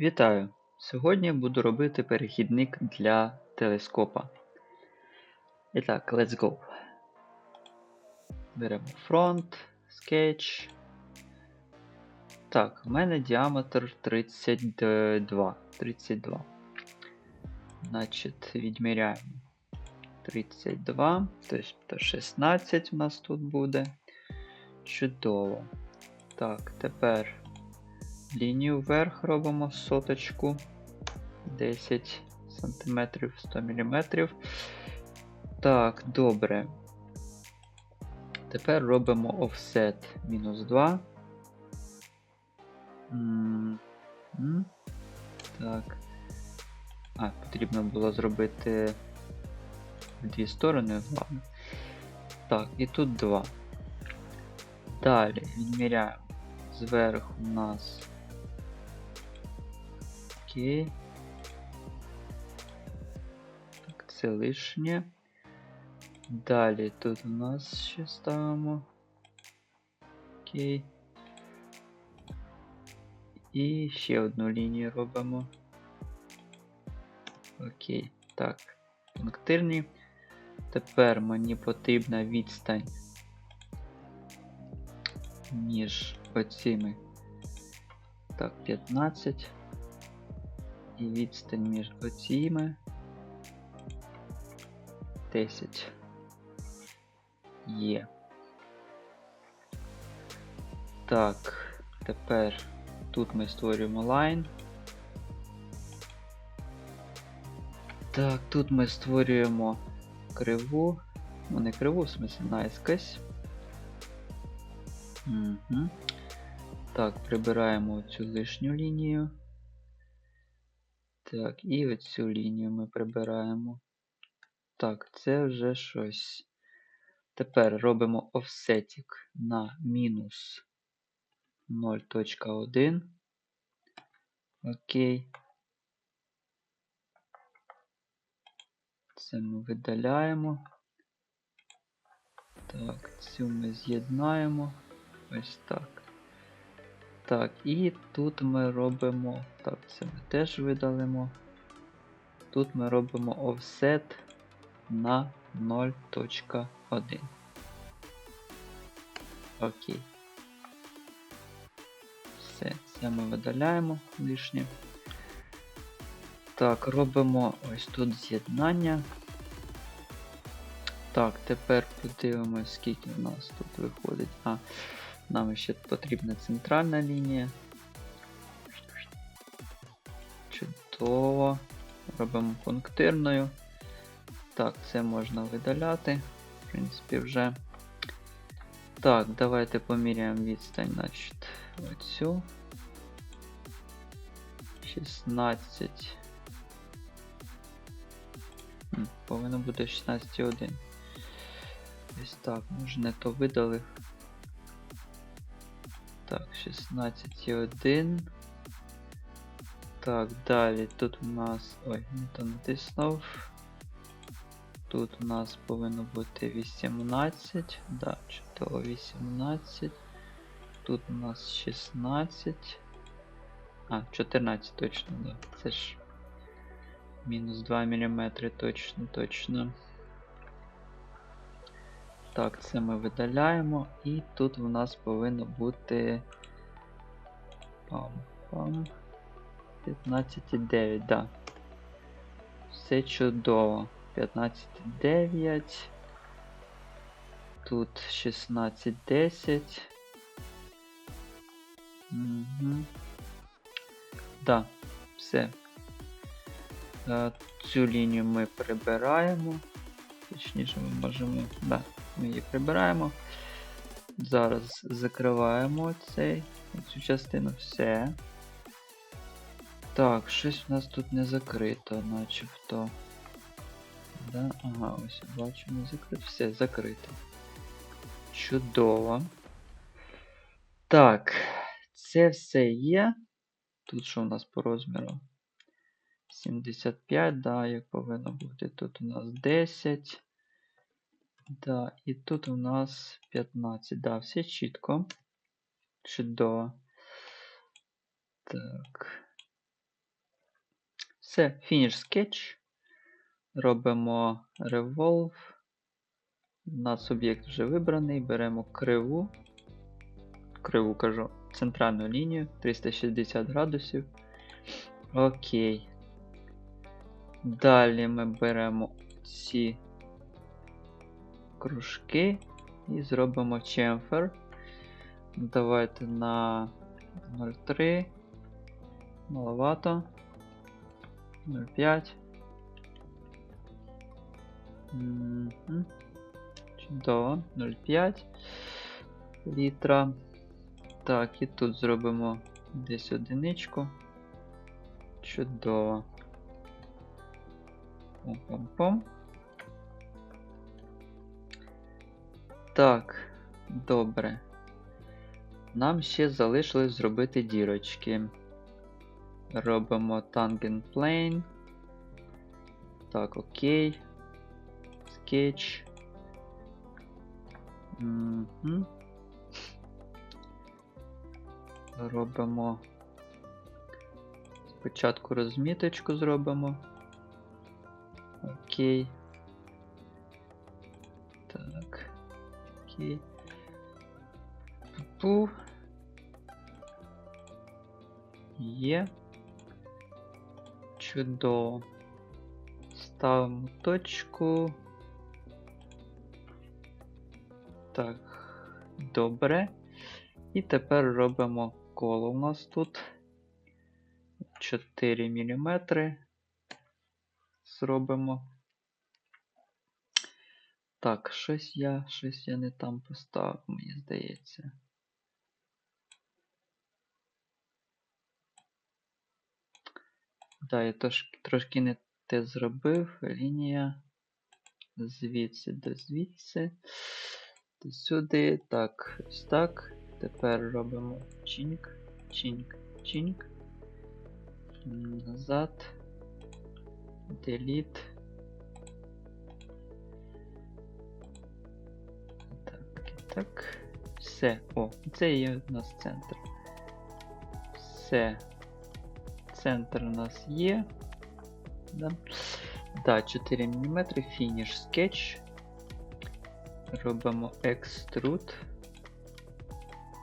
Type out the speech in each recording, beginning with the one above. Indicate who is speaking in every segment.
Speaker 1: Вітаю! Сьогодні буду робити перехідник для телескопа. І так, let's go. Беремо фронт, скетч. Так, в мене діаметр 32. 32. Значить, відміряємо 32, тобто 16 у нас тут буде. Чудово. Так, тепер лінію вверх робимо соточку 10 см 100 мм. Так, добре. Тепер робимо offset мінус 2. М -м так. А, потрібно було зробити в дві сторони, ладно. Так, і тут 2. Далі відміряємо. Зверху у нас Окей. Так, це лишнє. Далі тут у нас ще ставимо. Окей. І ще одну лінію робимо. Окей. Так. Пунктирні. Тепер мені потрібна відстань між оціми. Так, 15 і відстань між оціми 10 є. Так, тепер тут ми створюємо лайн. Так, тут ми створюємо криву, ну не криву, в смысле наискось. Угу. Так, прибираємо цю лишню лінію. Так, і оцю лінію ми прибираємо. Так, це вже щось. Тепер робимо офсетік на мінус 0.1. Окей. Це ми видаляємо. Так, цю ми з'єднаємо. Ось так. Так, і тут ми робимо. Так, це ми теж видалимо. Тут ми робимо offset на 0.1. Окей. Все, це ми видаляємо лишнє. Так, робимо ось тут з'єднання. Так, тепер подивимось, скільки в нас тут виходить. А, нам ще потрібна центральна лінія. Чудово. Робимо пунктирною. Так, це можна видаляти. В принципі, вже. Так, давайте поміряємо відстань, значить, оцю. 16. Повинно бути 16,1. Ось так, може не то видалив. Так, 16,1. Так, далі тут у нас... Ой, не то натиснув. Тут у нас повинно бути 18. Да, чудово 18. Тут у нас 16. А, 14 точно, да. Це ж мінус 2 мм точно, точно. Так, це ми видаляємо. І тут в нас повинно бути. Пам-пам. 15,9, да. Все чудово. 15,9. Тут 16,10. Угу. Да, все. Е, цю лінію ми прибираємо. Точніше, ми можемо. Да, ми її прибираємо. Зараз закриваємо цей, цю частину все. Так, щось у нас тут не закрито, начебто. Да? Ага, ось бачу, не закрито. Все, закрито. Чудово. Так, це все є. Тут що у нас по розміру? 75, да, як повинно бути. Тут у нас 10. Да, і тут у нас 15. Да, все чітко. Чудово. Так. Все, фініш скетч. Робимо revolve. У нас об'єкт вже вибраний. Беремо криву. Криву кажу, центральну лінію 360 градусів. Окей. Далі ми беремо ці кружки і зробимо чемфер. Давайте на 0,3. Маловато. 0,5. Мгм. Чудово. 0,5 літра. Так, і тут зробимо десь одиничку. Чудово. Пом-пом-пом. Так, добре. Нам ще залишилось зробити дірочки. Робимо Tangent Plane. Так, окей. Sketch. Угу. Робимо. Спочатку розміточку зробимо. Окей. Окей. Пу. Є. Чудово. Ставимо точку. Так, добре. І тепер робимо коло у нас тут. 4 мм. Зробимо. Так, щось я, щось я не там поставив, мені здається. Да, я трошки, трошки не те зробив. Лінія звідси до звідси. До сюди. Так, ось так. Тепер робимо чінк, чінк. М, Назад. Delete. Так. Все. О, це є у нас центр. Все. Центр у нас є. Да, да 4 мм. Фініш скетч. Робимо extrude.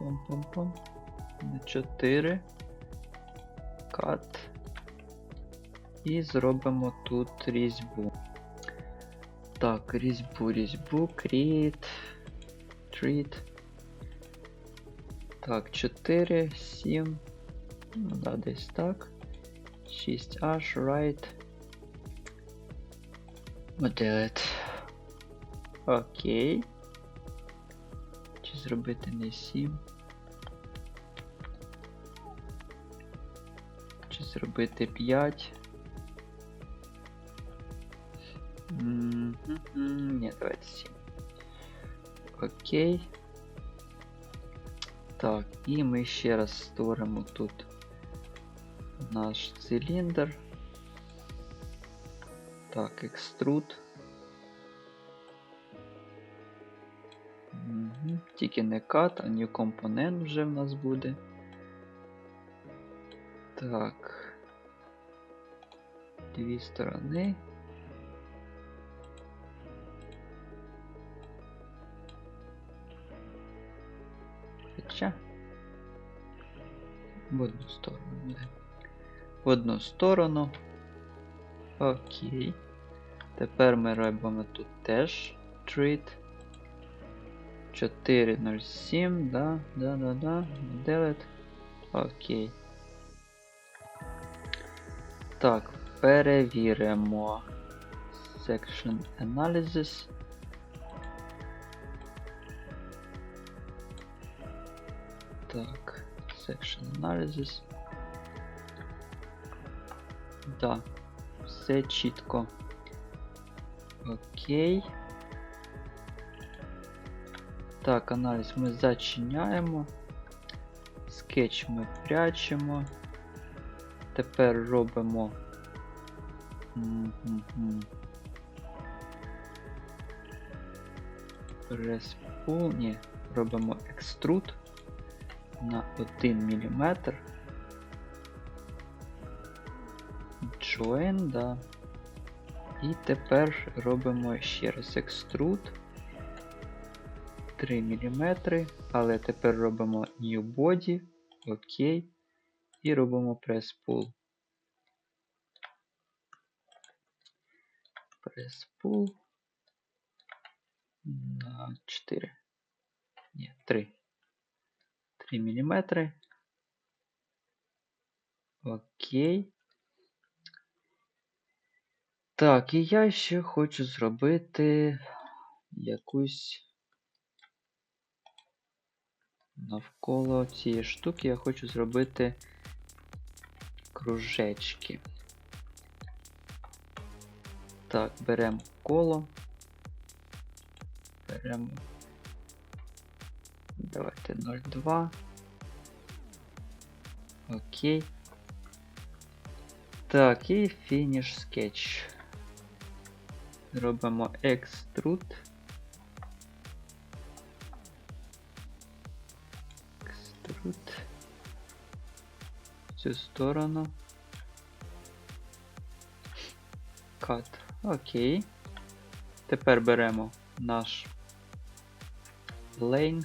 Speaker 1: Пом-пом-пом. На 4. Cut. І зробимо тут різьбу. Так, різьбу, різьбу, create, treat. Так, 4, 7. Ну да, десь так. 6H, right. Моделет. Окей. Чи зробити не 7? Чи зробити 5? М, м, Ні, давайте 7. Окей. Так, і ми ще раз створимо тут наш циліндр. Так, екструд. Угу. Тільки не cut, а new компонент вже в нас буде. Так. Дві сторони. Хоча. В одну сторону буде. В одну сторону. Окей. Тепер ми робимо тут теж treat. 407, да, да, да, да, delete. Окей. Так, перевіримо. Section Analysis. Так, Section Analysis. Да, все чітко. Окей. Так, аналіз ми зачиняємо. Скетч ми прячемо. Тепер робимо. Pull, ні, робимо екструд на 1 мм. join, да. І тепер робимо ще раз extrude 3 мм, але тепер робимо new body, окей. І робимо press pull. Press pull на 4. Ні, 3. 3 мм. Окей. Так, і я ще хочу зробити якусь навколо цієї штуки я хочу зробити кружечки. Так, беремо коло. Беремо. Давайте 0,2. Окей. Так, і фініш скетч. Робимо extrude. Extrude. В цю сторону. Cut. Окей. Тепер беремо наш lane,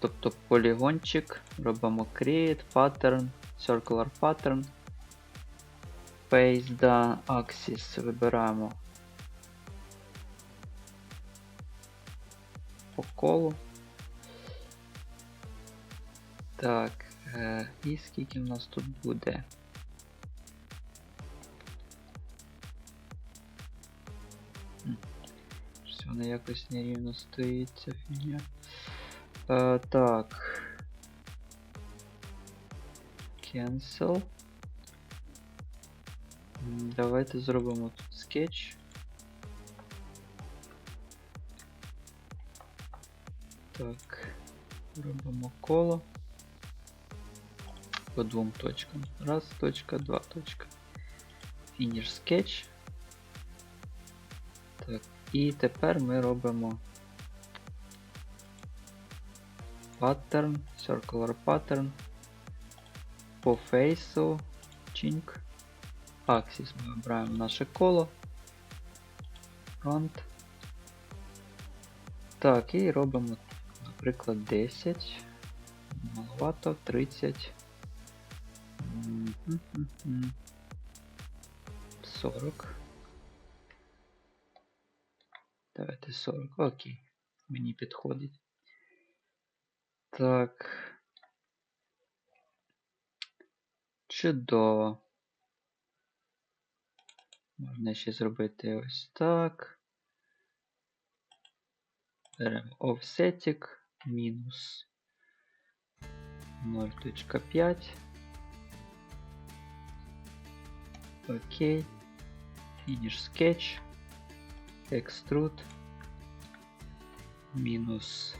Speaker 1: тобто полігончик, робимо create pattern, circular pattern. Paste down axis вибираємо по колу. Так, е, і скільки в нас тут буде? Щось воно якось нерівно стоїть ця фігня. Е, так. Cancel. Давайте зробимо тут скетч. Так, робимо коло по двом точкам. Раз, точка, два точка. Фініш скетч. Так, і тепер ми робимо pattern, circular pattern по фейсу, chink. Axis ми вибираємо наше коло. Front. Так, і робимо, наприклад, 10. Маловато, 30. 40. Давайте 40. Окей. Мені підходить. Так. Чудово. Можна ще зробити ось так. Беремо офсетик мінус 0.5. Окей. Фініш скетч. Extrude. Мінус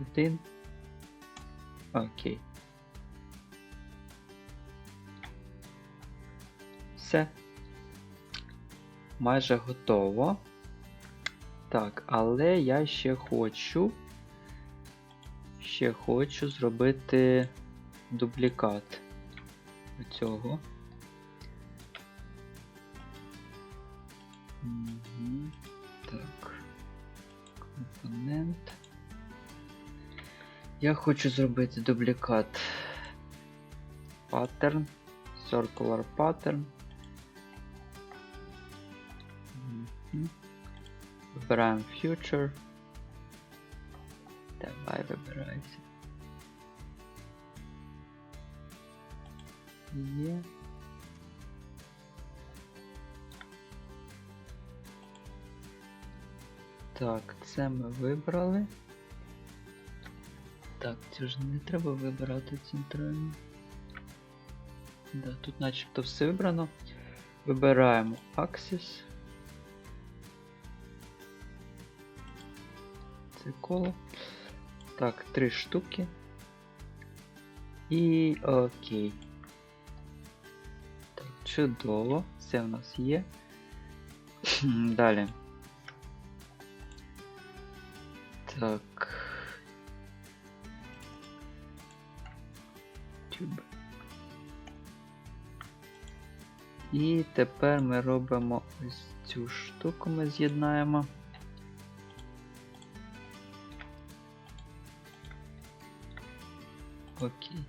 Speaker 1: 1. Окей. Все. Майже готово. Так, але я ще хочу. Ще хочу зробити дублікат цього. Так. Компонент. Я хочу зробити дублікат pattern, circular pattern. Вибираємо Future. Давай вибирайся. Є. Так, це ми вибрали. Так, це ж не треба вибирати центральну. Да, тут начебто все вибрано. Вибираємо Axis. Це коло. Так, три штуки. І окей. Так, чудово. Все у нас є. Далі. Так. Tube. І тепер ми робимо ось цю штуку, ми з'єднаємо. Окей.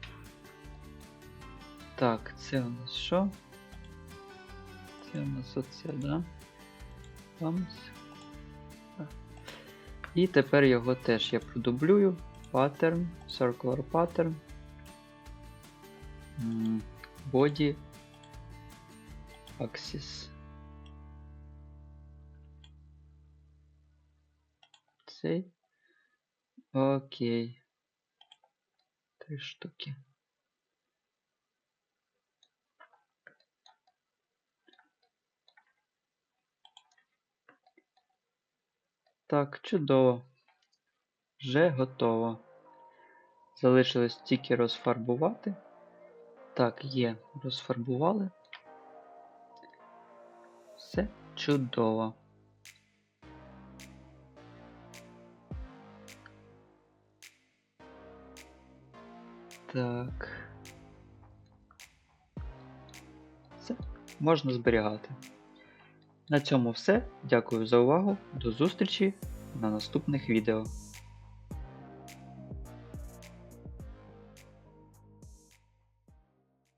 Speaker 1: Так, це у нас що? Це у нас оце, да? Так. І тепер його теж я продублюю. Pattern, Circular Pattern. Body Axis. Цей. Окей. Три штуки. Так, чудово. Вже готово. Залишилось тільки розфарбувати. Так, є, розфарбували. Все чудово. Так. Все, можна зберігати. На цьому все. Дякую за увагу. До зустрічі на наступних відео.